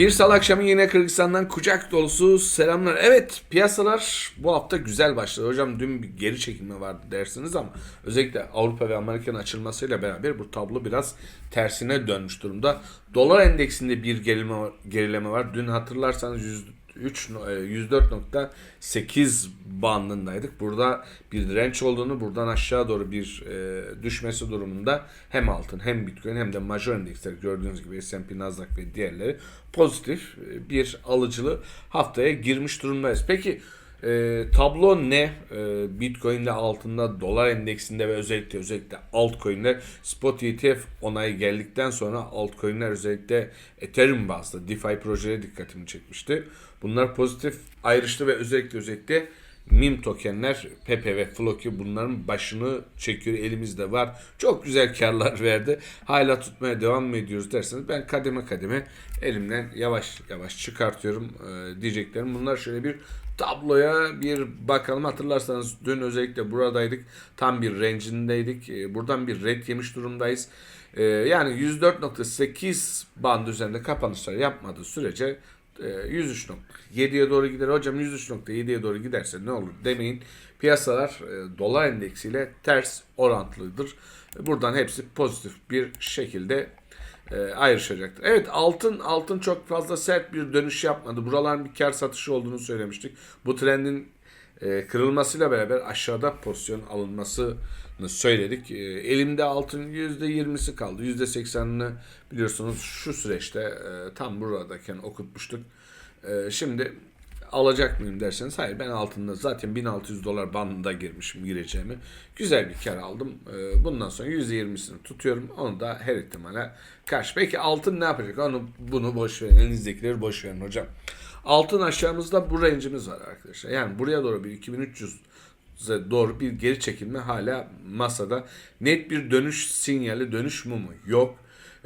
Bir salı akşamı yine Kırgızistan'dan kucak dolusu selamlar. Evet piyasalar bu hafta güzel başladı. Hocam dün bir geri çekilme vardı dersiniz ama özellikle Avrupa ve Amerika'nın açılmasıyla beraber bu tablo biraz tersine dönmüş durumda. Dolar endeksinde bir gerileme, var- gerileme var. Dün hatırlarsanız 103 no- e, 104.8 bandındaydık. Burada bir direnç olduğunu, buradan aşağı doğru bir e, düşmesi durumunda hem altın hem Bitcoin hem de major endeksler gördüğünüz gibi S&P, Nasdaq ve diğerleri pozitif e, bir alıcılı haftaya girmiş durumdayız. Peki e, tablo ne? E, Bitcoin'de altında, dolar endeksinde ve özellikle özellikle altcoin'ler spot ETF onayı geldikten sonra altcoin'ler özellikle Ethereum bazlı DeFi projeleri dikkatimi çekmişti. Bunlar pozitif ayrıştı ve özellikle özellikle meme tokenler Pepe ve Floki bunların başını çekiyor elimizde var. Çok güzel karlar verdi. Hala tutmaya devam mı ediyoruz derseniz ben kademe kademe elimden yavaş yavaş çıkartıyorum e, diyeceklerim. Bunlar şöyle bir tabloya bir bakalım. Hatırlarsanız dün özellikle buradaydık. Tam bir range'indeydik. E, buradan bir red yemiş durumdayız. E, yani 104.8 band üzerinde kapanışlar yapmadığı sürece 103.7'ye doğru gider. Hocam 103.7'ye doğru giderse ne olur demeyin. Piyasalar e, dolar endeksiyle ters orantılıdır. Buradan hepsi pozitif bir şekilde e, ayrışacaktır. Evet altın altın çok fazla sert bir dönüş yapmadı. Buraların bir kar satışı olduğunu söylemiştik. Bu trendin e, kırılmasıyla beraber aşağıda pozisyon alınmasını söyledik. E, elimde altın %20'si kaldı. %80'ini biliyorsunuz şu süreçte e, tam buradayken okutmuştuk. E, şimdi alacak mıyım derseniz hayır ben altında zaten 1600 dolar bandında girmişim gireceğimi. Güzel bir kar aldım. E, bundan sonra %20'sini tutuyorum. Onu da her ihtimale karşı. Peki altın ne yapacak? Onu bunu boş verin. Elinizdekileri boş verin hocam. Altın aşağımızda bu range'imiz var arkadaşlar. Yani buraya doğru bir 2300 doğru bir geri çekilme hala masada. Net bir dönüş sinyali, dönüş mumu yok.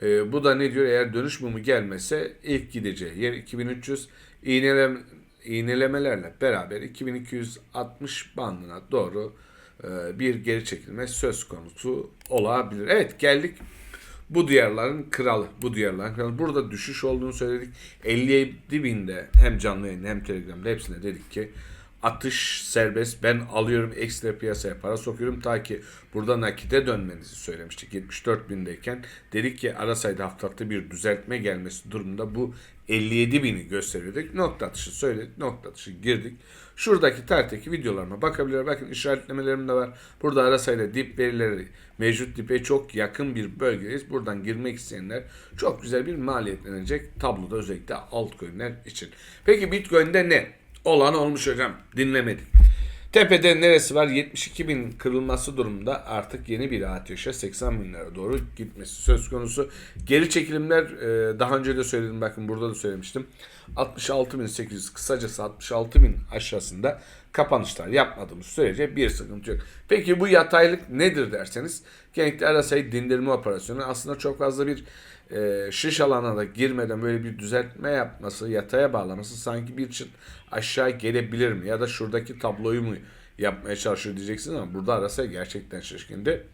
Ee, bu da ne diyor? Eğer dönüş mumu gelmese ilk gideceği yer 2300 iğnelem, iğnelemelerle beraber 2260 bandına doğru e, bir geri çekilme söz konusu olabilir. Evet geldik bu diyarların kralı. Bu diyarların kralı. Burada düşüş olduğunu söyledik. 57 binde hem canlı yayında hem telegramda hepsine dedik ki atış serbest. Ben alıyorum ekstra piyasaya para sokuyorum ta ki burada nakite dönmenizi söylemiştik 74 bindeyken. Dedik ki ara sayıda haftalıkta bir düzeltme gelmesi durumunda bu 57 bini gösteriyorduk. Nokta atışı söyledik. Nokta atışı girdik. Şuradaki tarihteki videolarıma bakabilirler. Bakın işaretlemelerim de var. Burada ara sayıda dip verileri mevcut dipe çok yakın bir bölgedeyiz. Buradan girmek isteyenler çok güzel bir maliyetlenecek tabloda özellikle altcoin'ler için. Peki Bitcoin'de ne? Olan olmuş hocam. Dinlemedik. Tepede neresi var? 72 bin kırılması durumunda artık yeni bir ateşe 80 binlere doğru gitmesi söz konusu. Geri çekilimler e, daha önce de söyledim bakın burada da söylemiştim. 66.800 kısacası 66 bin aşağısında kapanışlar yapmadığımız sürece bir sıkıntı yok. Peki bu yataylık nedir derseniz genellikle arasayı dindirme operasyonu aslında çok fazla bir e, şiş alana da girmeden böyle bir düzeltme yapması, yataya bağlaması sanki bir çıt aşağı gelebilir mi? Ya da şuradaki tabloyu mu yapmaya çalışıyor diyeceksiniz ama burada arasa gerçekten şaşkındı.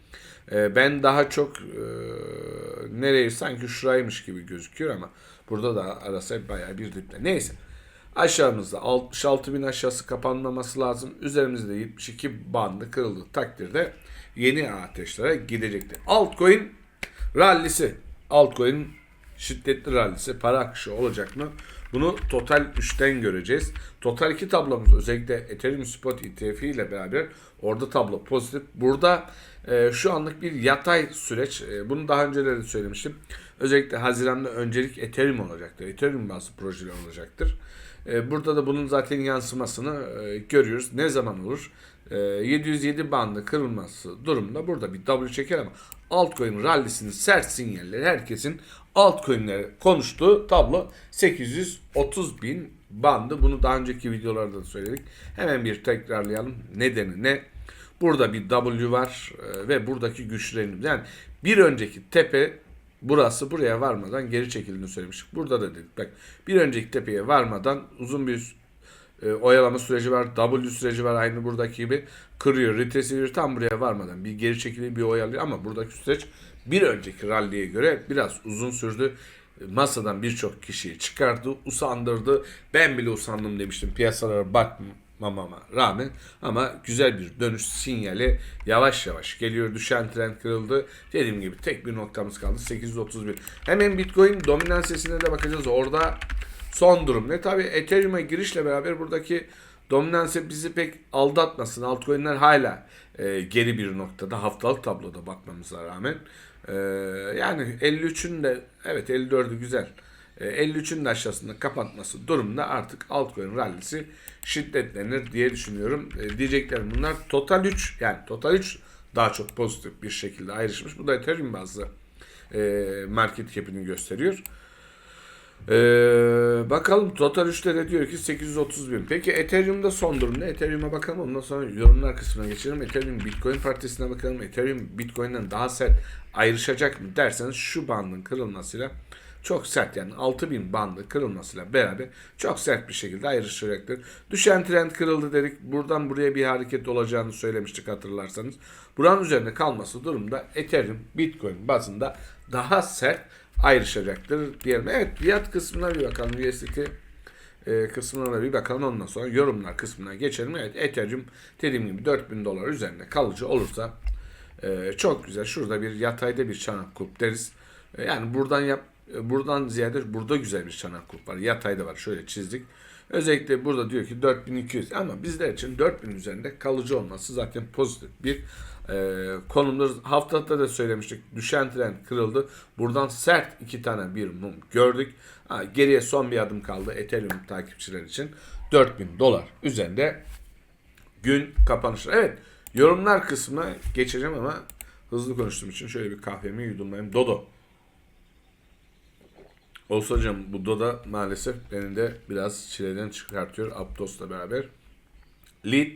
E, ben daha çok e, nereyi sanki şuraymış gibi gözüküyor ama burada da arasa bayağı bir dipte. Neyse. Aşağımızda 66 bin aşağısı kapanmaması lazım. Üzerimizde 72 bandı kırıldığı takdirde yeni ateşlere gidecektir. Altcoin rallisi. Altcoin şiddetli rallisi para akışı olacak mı? Bunu Total 3'ten göreceğiz. Total 2 tablomuz özellikle Ethereum Spot ETF ile beraber orada tablo pozitif. Burada e, şu anlık bir yatay süreç. E, bunu daha önce de söylemiştim. Özellikle Haziran'da öncelik Ethereum olacaktır. Ethereum bazı projeler olacaktır. E, burada da bunun zaten yansımasını e, görüyoruz. Ne zaman olur? E, 707 bandı kırılması durumunda burada bir W çeker ama altcoin rallisinin sert sinyalleri herkesin altcoin'lere konuştuğu tablo 830 bin bandı. Bunu daha önceki videolarda da söyledik. Hemen bir tekrarlayalım. Nedeni ne? Burada bir W var e, ve buradaki güçlerini yani bir önceki tepe burası buraya varmadan geri çekildiğini söylemiştik. Burada da dedik bak bir önceki tepeye varmadan uzun bir e, oyalama süreci var. W süreci var aynı buradaki gibi. Kırıyor, retesi veriyor. Tam buraya varmadan bir geri çekiliyor, bir oyalıyor ama buradaki süreç bir önceki ralliye göre biraz uzun sürdü. masadan birçok kişiyi çıkardı, usandırdı. Ben bile usandım demiştim piyasalara bakmamama rağmen. Ama güzel bir dönüş sinyali yavaş yavaş geliyor. Düşen trend kırıldı. Dediğim gibi tek bir noktamız kaldı. 831. Hemen Bitcoin dominansiyesine de bakacağız. Orada son durum ne? Tabi Ethereum'a girişle beraber buradaki dominansı bizi pek aldatmasın. Altcoin'ler hala e, geri bir noktada haftalık tabloda bakmamıza rağmen. E, yani 53'ün de evet 54'ü güzel. E, 53'ün de aşağısında kapatması durumunda artık altcoin rallisi şiddetlenir diye düşünüyorum. E, diyeceklerim bunlar. Total 3 yani Total 3 daha çok pozitif bir şekilde ayrışmış. Bu da Ethereum bazlı e, market cap'ini gösteriyor. Ee, bakalım Total 3'te de diyor ki 830 bin. Peki Ethereum'da son durum ne? Ethereum'a bakalım ondan sonra yorumlar kısmına geçelim. Ethereum Bitcoin partisine bakalım. Ethereum Bitcoin'den daha sert ayrışacak mı derseniz şu bandın kırılmasıyla çok sert yani 6000 bandı kırılmasıyla beraber çok sert bir şekilde ayrışacaktır. Düşen trend kırıldı dedik. Buradan buraya bir hareket olacağını söylemiştik hatırlarsanız. Buranın üzerinde kalması durumda Ethereum Bitcoin bazında daha sert ayrışacaktır diyelim. Evet fiyat kısmına bir bakalım. USDT e, kısmına bir bakalım. Ondan sonra yorumlar kısmına geçelim. Evet Ethereum dediğim gibi 4000 dolar üzerinde kalıcı olursa e, çok güzel. Şurada bir yatayda bir çanak kulp deriz. E, yani buradan yap buradan ziyade burada güzel bir çanak kulp var. Yatayda var. Şöyle çizdik. Özellikle burada diyor ki 4200 ama bizler için 4000 üzerinde kalıcı olması zaten pozitif bir e, konumdur. Haftada da söylemiştik. Düşen trend kırıldı. Buradan sert iki tane bir mum gördük. Ha, geriye son bir adım kaldı Ethereum takipçiler için. 4000 dolar üzerinde gün kapanışı. Evet yorumlar kısmına geçeceğim ama hızlı konuştuğum için şöyle bir kahvemi yudumlayayım. Dodo. Olsa hocam bu Doda maalesef beni de biraz çileden çıkartıyor Aptos'la beraber. Lead,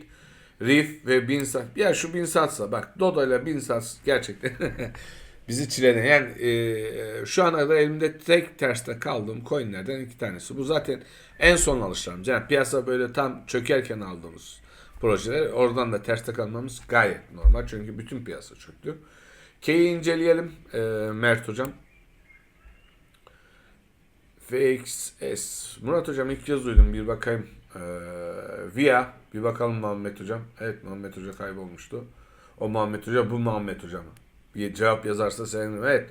Reef ve Binsat. Ya şu Binsat'sa bak Dodo ile Binsat gerçekten bizi çileden. Yani e, şu ana kadar elimde tek terste kaldığım coinlerden iki tanesi. Bu zaten en son alışlarımız. Yani piyasa böyle tam çökerken aldığımız projeler. Oradan da terste kalmamız gayet normal. Çünkü bütün piyasa çöktü. K'yi inceleyelim e, Mert hocam. VXS. Murat hocam ilk kez duydum bir bakayım. Ee, Via. Bir bakalım Muhammed hocam. Evet Muhammed hoca kaybolmuştu. O Muhammed hoca bu Muhammed hocam. Bir cevap yazarsa sevinirim. Evet.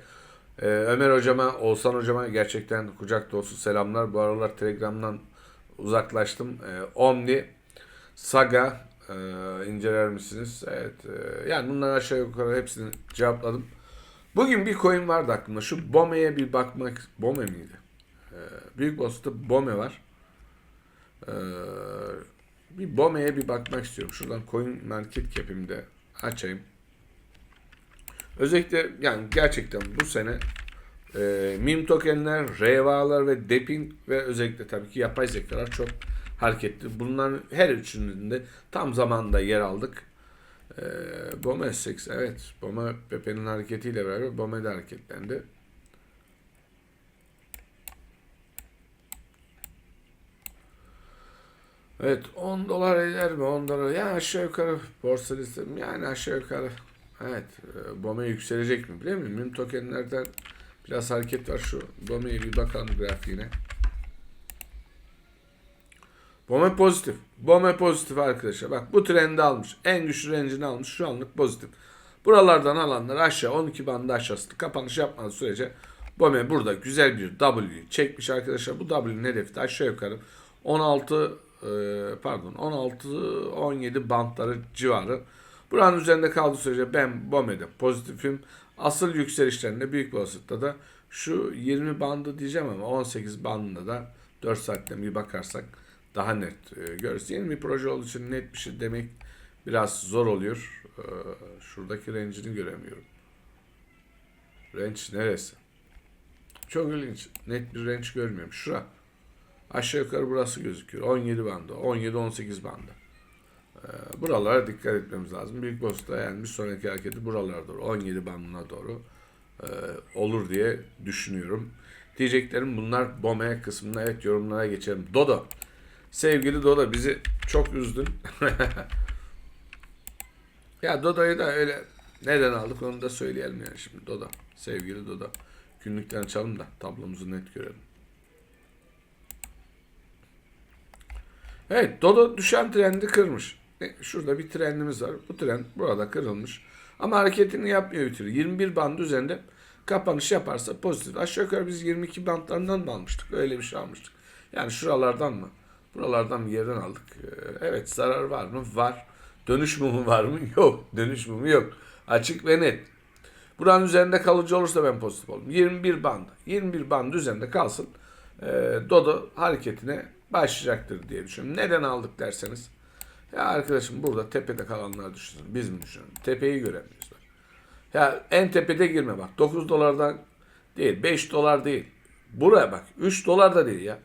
Ee, Ömer hocama, Oğuzhan hocama gerçekten kucak dolusu selamlar. Bu aralar Telegram'dan uzaklaştım. Ee, Omni, Saga e, inceler misiniz? Evet. E, yani bunların aşağı yukarı hepsini cevapladım. Bugün bir coin vardı aklımda. Şu Bome'ye bir bakmak. Bome miydi? Ee, Büyük Boss'ta Bome var. Ee, bir Bome'ye bir bakmak istiyorum. Şuradan Coin Market Cap'imi de açayım. Özellikle yani gerçekten bu sene e, meme tokenler, REVA'lar ve DEP'in ve özellikle tabii ki yapay zekalar çok hareketli. Bunların her üçünün de tam zamanda yer aldık. E, Bome S6 evet. Bome Pepe'nin hareketiyle beraber Bome de hareketlendi. Evet 10 dolar eder mi 10 dolar ya aşağı yukarı borsa listem yani aşağı yukarı evet e, BOME yükselecek mi biliyor musun? Mim tokenlerden biraz hareket var şu BOME'ye bir bakalım grafiğine. BOME pozitif. BOME pozitif arkadaşlar. Bak bu trendi almış. En güçlü rencini almış. Şu anlık pozitif. Buralardan alanlar aşağı 12 bandı aşağısı kapanış yapmadığı sürece BOME burada güzel bir W çekmiş arkadaşlar. Bu W'nin hedefi de aşağı yukarı 16 e, pardon 16-17 bantları civarı. Buranın üzerinde kaldığı sürece ben BOME'de pozitifim. Asıl yükselişlerinde büyük olasılıkla da şu 20 bandı diyeceğim ama 18 bandında da 4 saatten bir bakarsak daha net e, görürüz. Yeni bir proje olduğu için net bir şey demek biraz zor oluyor. E, şuradaki range'ini göremiyorum. Range neresi? Çok ilginç. Net bir range görmüyorum. Şura. Aşağı yukarı burası gözüküyor. 17 bandı. 17-18 bandı. Ee, buralara dikkat etmemiz lazım. Büyük boss'ta yani bir sonraki hareketi buralara doğru 17 bandına doğru e, olur diye düşünüyorum. Diyeceklerim bunlar Bome kısmında. Evet yorumlara geçelim. Dodo. Sevgili Dodo bizi çok üzdün. ya Dodo'yu da öyle neden aldık onu da söyleyelim yani şimdi Dodo. Sevgili Dodo. günlükten açalım da tablomuzu net görelim. Evet Dodo düşen trendi kırmış. E, Şurada bir trendimiz var. Bu trend burada kırılmış. Ama hareketini yapmıyor bir türlü. 21 band üzerinde kapanış yaparsa pozitif. Aşağı yukarı biz 22 bandlarından mı almıştık? Öyle bir şey almıştık. Yani şuralardan mı? Buralardan bir yerden aldık. Ee, Evet zarar var mı? Var. Dönüş mumu var mı? Yok. Dönüş mumu yok. Açık ve net. Buranın üzerinde kalıcı olursa ben pozitif olurum. 21 band. 21 band üzerinde kalsın. Ee, Dodo hareketine başlayacaktır diye düşünüyorum. Neden aldık derseniz. Ya arkadaşım burada tepede kalanlar düşünsün. Biz mi düşünelim? Tepeyi göremiyoruz. Ya en tepede girme bak. 9 dolardan değil. 5 dolar değil. Buraya bak. 3 dolar da değil ya.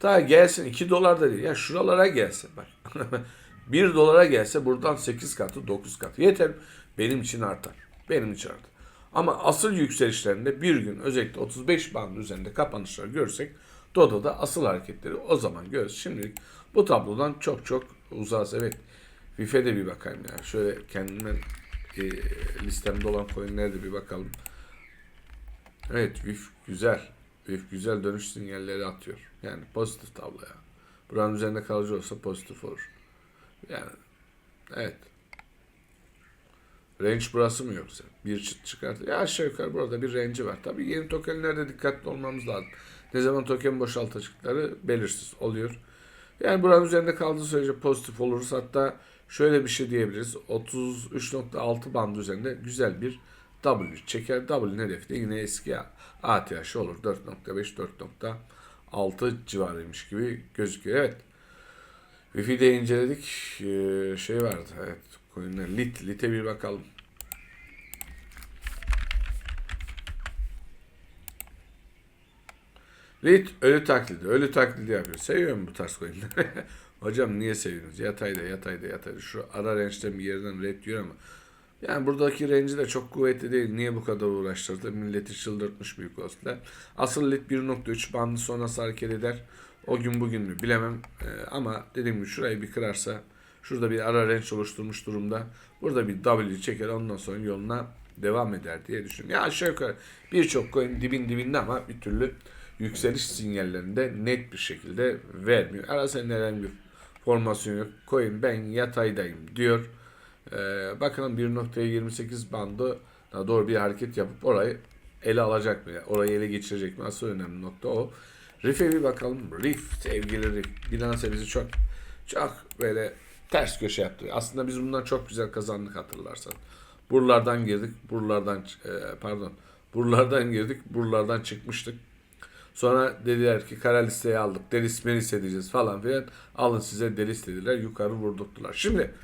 Ta gelsin 2 dolar da değil. Ya şuralara gelsin bak. 1 dolara gelse buradan 8 katı 9 katı. Yeter. Benim için artar. Benim için artar. Ama asıl yükselişlerinde bir gün özellikle 35 band üzerinde kapanışlar görsek Dodo'da asıl hareketleri o zaman görürüz. Şimdilik bu tablodan çok çok uzağız. Evet. VIF'e de bir bakayım ya. Şöyle kendime e, listemde olan coinlere de bir bakalım. Evet VIF güzel. VIF güzel dönüş sinyalleri atıyor. Yani pozitif tablo ya. Buranın üzerinde kalıcı olsa pozitif olur. Yani evet. Range burası mı yoksa? Bir çıt çıkartır. Ya aşağı yukarı burada bir range'i var. Tabii yeni tokenlerde dikkatli olmamız lazım. Ne zaman token boşaltacakları belirsiz oluyor. Yani buranın üzerinde kaldığı sürece pozitif oluruz. Hatta şöyle bir şey diyebiliriz. 33.6 band üzerinde güzel bir W çeker. W'nin hedefi de yine eski ATH olur. 4.5 4.6 civarıymış gibi gözüküyor. Evet. Wi-Fi'de inceledik. Ee, şey vardı. Evet. Coinler. Lit. Lit'e bir bakalım. Lit ölü taklidi. Ölü taklidi yapıyor. Seviyorum bu tarz coinleri. Hocam niye seviyorsunuz? Yatayda yatayda yatayda. Şu ara range'den bir yerden red diyor ama yani buradaki range de çok kuvvetli değil. Niye bu kadar uğraştırdı? Milleti çıldırtmış büyük olasılıkla. Asıl lit 1.3 bandı sonrası hareket eder. O gün bugün mü bilemem. Ee, ama dediğim gibi şurayı bir kırarsa şurada bir ara range oluşturmuş durumda. Burada bir W çeker ondan sonra yoluna devam eder diye düşünüyorum. Ya aşağı yukarı birçok coin dibin dibinde ama bir türlü yükseliş sinyallerinde net bir şekilde vermiyor. Arasında herhangi bir formasyon yok. Coin ben yataydayım diyor. Ee, bakalım 1.28 bandı doğru bir hareket yapıp orayı ele alacak mı? Orayı ele geçirecek mi? Asıl önemli nokta o. Riff'e bir bakalım. Riff sevgili Riff. Binance bizi çok çok böyle ters köşe yaptı. Aslında biz bundan çok güzel kazandık hatırlarsan. Buralardan girdik, buralardan e, pardon, buralardan girdik, buralardan çıkmıştık. Sonra dediler ki kara listeye aldık, delis melis edeceğiz falan filan. Alın size delis dediler, yukarı vurdurttular. Şimdi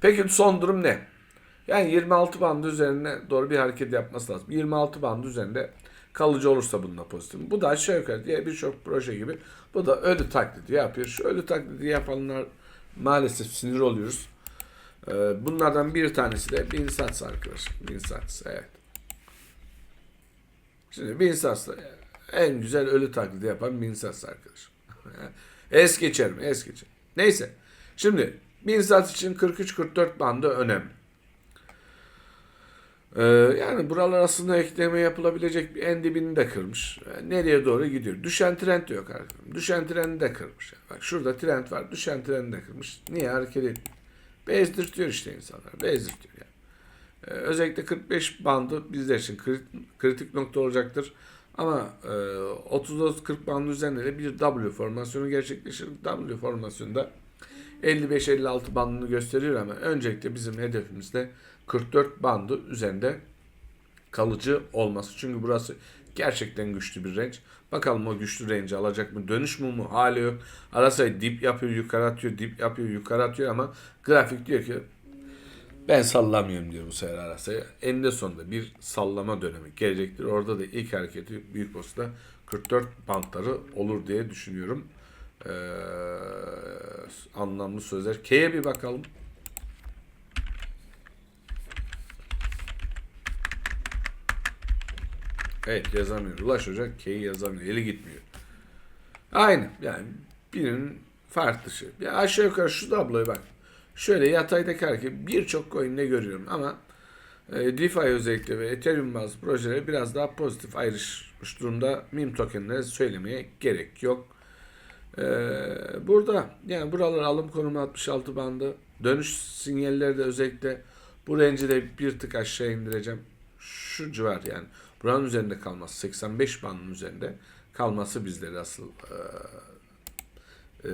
peki son durum ne? Yani 26 bandı üzerine doğru bir hareket yapması lazım. 26 bandı üzerinde kalıcı olursa bununla pozitif. Bu da aşağı yukarı diye birçok proje gibi. Bu da ölü taklidi yapıyor. Şu ölü taklidi yapanlar maalesef sinir oluyoruz. Ee, bunlardan bir tanesi de Binsats arkadaşım. Binsats evet. Şimdi Binsats en güzel ölü taklidi yapan Binsats arkadaşım. es geçerim, es geçerim. Neyse. Şimdi Binsats için 43-44 bandı önemli. Ee, yani buralar aslında ekleme yapılabilecek bir en dibini de kırmış. Yani nereye doğru gidiyor? Düşen trend de yok arkadaşım. Düşen trendi de kırmış. Yani bak şurada trend var. Düşen trendi de kırmış. Niye hareket etmiyor? Bezdirtiyor işte insanlar. Bezdirtiyor yani. Ee, özellikle 45 bandı bizler için kritik nokta olacaktır. Ama e, 30-40 bandı üzerinde de bir W formasyonu gerçekleşir. W formasyonunda 55-56 bandını gösteriyor ama öncelikle bizim hedefimiz de 44 bandı üzerinde kalıcı olması. Çünkü burası gerçekten güçlü bir range. Bakalım o güçlü range alacak mı? Dönüş mu mu? Hali yok. Arasayı dip yapıyor, yukarı atıyor, dip yapıyor, yukarı atıyor ama grafik diyor ki ben sallamıyorum diyor bu sefer arasayı. Eninde sonunda bir sallama dönemi gelecektir. Orada da ilk hareketi büyük boss'ta 44 bantları olur diye düşünüyorum. Ee, anlamlı sözler. K'ye bir bakalım. Evet yazamıyor. Ulaş Hoca K'yi yazamıyor. Eli gitmiyor. Aynı. Yani birinin farklı şey. Ya aşağı yukarı şu tabloya bak. Şöyle yataydaki hareket birçok coin'de görüyorum ama E, DeFi özellikle ve Ethereum bazı projeleri biraz daha pozitif ayrışmış durumda. Meme tokenleri söylemeye gerek yok. E, burada yani buralar alım konumu 66 bandı. Dönüş sinyalleri de özellikle bu range'i de bir tık aşağı indireceğim. Şu civar yani. Buranın üzerinde kalması 85 bandın üzerinde kalması bizleri asıl e, e,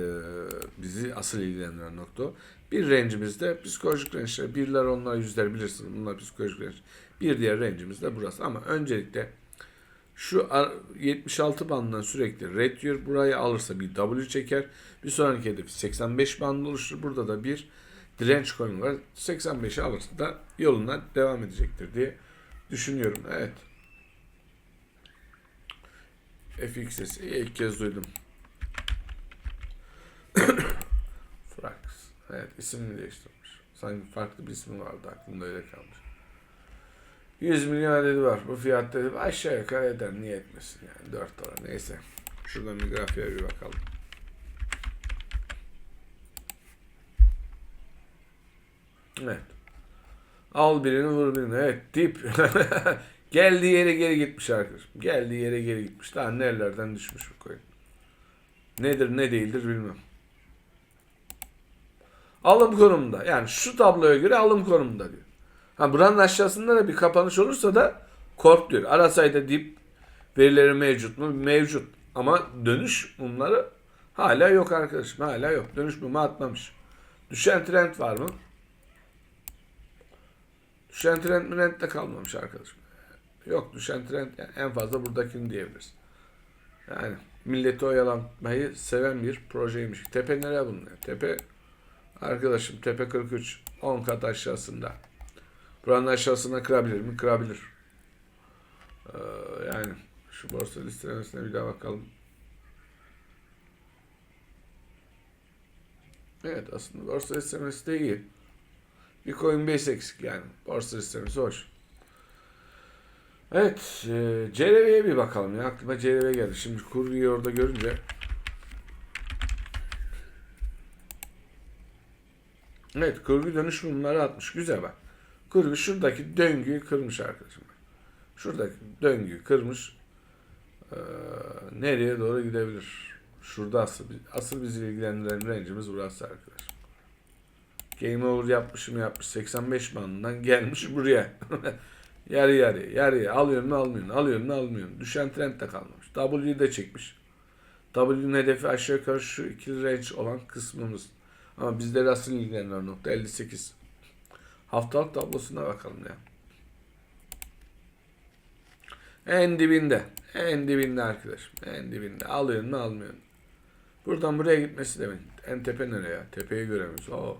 bizi asıl ilgilendiren nokta o. Bir range'imizde psikolojik range'ler, birler onlar yüzler bilirsiniz. Bunlar psikolojik range. Bir diğer range'imiz de burası. Ama öncelikle şu ar- 76 bandından sürekli red diyor. Burayı alırsa bir W çeker. Bir sonraki hedefi 85 band oluşturur. Burada da bir direnç konumu var. 85'i alırsa da yoluna devam edecektir diye düşünüyorum. Evet. FXS ilk kez duydum. Evet ismini değiştirmiş. Sanki farklı bir ismi vardı aklımda öyle kalmış. 100 milyon adedi var. Bu fiyat dedi aşağı yukarı eder. Niye etmesin yani 4 dolar neyse. Şuradan bir grafiğe bir bakalım. Evet. Al birini vur birini. Evet dip. Geldiği yere geri gitmiş arkadaşım. Geldiği yere geri gitmiş. Daha nerelerden düşmüş bu coin. Nedir ne değildir bilmem. Alım konumunda. Yani şu tabloya göre alım konumunda diyor. Ha buranın aşağısında da bir kapanış olursa da kork diyor. Arasayda dip verileri mevcut mu? Mevcut. Ama dönüş mumları hala yok arkadaşım. Hala yok. Dönüş mumu atmamış. Düşen trend var mı? Düşen trend mi trend de kalmamış arkadaşım. Yok düşen trend yani en fazla buradakini diyebiliriz. Yani milleti oyalanmayı seven bir projeymiş. Tepe nereye bulunuyor? Tepe arkadaşım tepe 43 10 kat aşağısında. Buranın aşağısına kırabilir mi? Kırabilir. Ee, yani şu borsa listelemesine bir daha bakalım. Evet aslında borsa listemesi de iyi. Bir Coinbase eksik yani. Borsa listemesi hoş. Evet, e, CRV'ye bir bakalım ya. Aklıma CRV geldi. Şimdi kurguyu orada görünce Evet, kurgu dönüş mumları atmış. Güzel bak. Kurgu şuradaki döngüyü kırmış arkadaşım. Şuradaki döngüyü kırmış. Ee, nereye doğru gidebilir? Şurada asıl, asıl bizi ilgilendiren range'imiz burası arkadaşım. Game over yapmışım yapmış. 85 bandından gelmiş buraya. yarı yarı yarı alıyorsun mu almıyorsun alıyorsun mu almıyorsun. Düşen trend de kalmamış. W'yi de çekmiş. W'nin hedefi aşağı yukarı şu ikili range olan kısmımız. Ama bizleri asıl ilgilendiren nokta 58. Haftalık tablosuna bakalım ya. En dibinde. En dibinde arkadaşım. En dibinde. Alıyorsun mu almıyorsun. Buradan buraya gitmesi demek. En tepe nereye ya? Tepeyi göremiyoruz. Oo.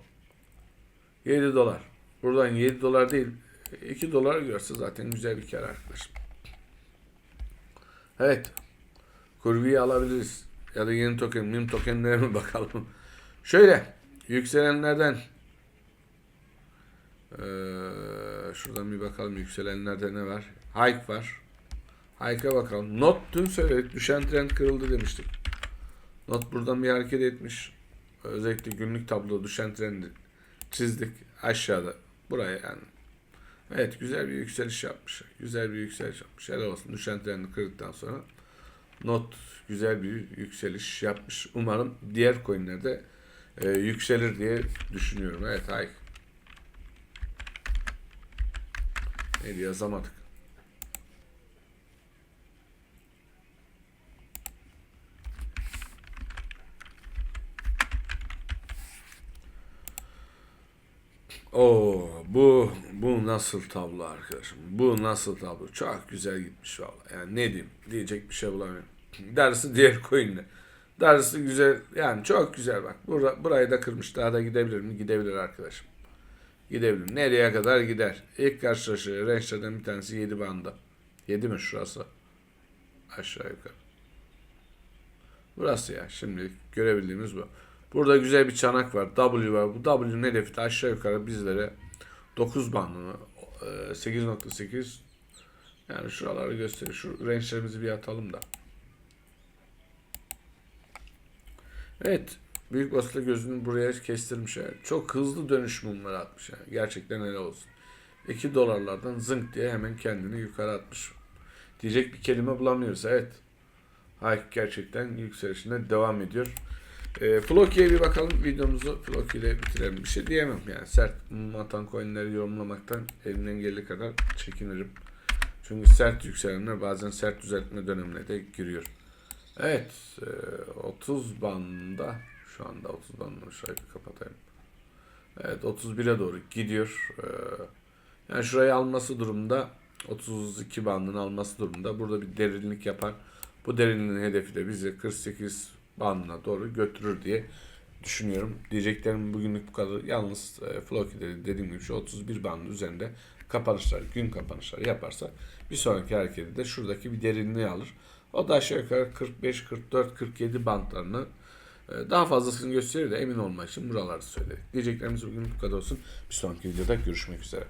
7 dolar. Buradan 7 dolar değil 2 dolar görse zaten güzel bir kar arkadaşım. Evet. Kurviyi alabiliriz. Ya da yeni token, mim tokenlere mi bakalım. Şöyle. Yükselenlerden ee, şuradan bir bakalım yükselenlerde ne var? Hike var. Hike'a bakalım. Not dün söyledik. Düşen trend kırıldı demiştik. Not buradan bir hareket etmiş. Özellikle günlük tablo düşen trendi çizdik aşağıda. Buraya yani. Evet güzel bir yükseliş yapmış. Güzel bir yükseliş yapmış. Helal olsun. Düşen trendi kırdıktan sonra not güzel bir yükseliş yapmış. Umarım diğer coinlerde e, yükselir diye düşünüyorum. Evet Hike. Neydi yazamadık. Oo, bu bu nasıl tablo arkadaşım? Bu nasıl tablo? Çok güzel gitmiş vallahi. Yani ne diyeyim? Diyecek bir şey bulamıyorum. Darısı diğer coin'le. Darısı güzel. Yani çok güzel bak. Bura, burayı da kırmış. Daha da gidebilir mi? Gidebilir arkadaşım. Gidebilir. Nereye kadar gider? İlk karşılaştığı range'lerden bir tanesi 7 banda. 7 mi şurası? Aşağı yukarı. Burası ya. Şimdi görebildiğimiz bu. Burada güzel bir çanak var. W var. Bu W'nin hedefi de aşağı yukarı bizlere 9 bandını 8.8 yani şuraları gösteriyor. Şu range'lerimizi bir atalım da. Evet. Büyük basılı gözünü buraya kestirmiş. Yani. Çok hızlı dönüş mumları atmış. Yani. Gerçekten helal olsun. 2 dolarlardan zınk diye hemen kendini yukarı atmış. Diyecek bir kelime bulamıyoruz. Evet. Hayk gerçekten yükselişine devam ediyor. E, Floki'ye bir bakalım videomuzu Floki ile bitirelim. Bir şey diyemem yani. Sert matan coinleri yorumlamaktan elimden geldiği kadar çekinirim. Çünkü sert yükselenler bazen sert düzeltme dönemine de giriyor. Evet. e, 30 bandında şu anda 30 bandını bir kapatayım. Evet 31'e doğru gidiyor. E, yani şurayı alması durumda 32 bandını alması durumda burada bir derinlik yapar. Bu derinliğin hedefi de bizi 48 bandına doğru götürür diye düşünüyorum. Diyeceklerim bugünlük bu kadar. Yalnız e, Floki'de dediğim gibi şu 31 bandın üzerinde kapanışlar, gün kapanışları yaparsa bir sonraki hareketi de şuradaki bir derinliği alır. O da aşağı yukarı 45, 44, 47 bantlarını daha fazlasını gösterir de emin olmak için buraları söyledik. Diyeceklerimiz bugün bu kadar olsun. Bir sonraki videoda görüşmek üzere.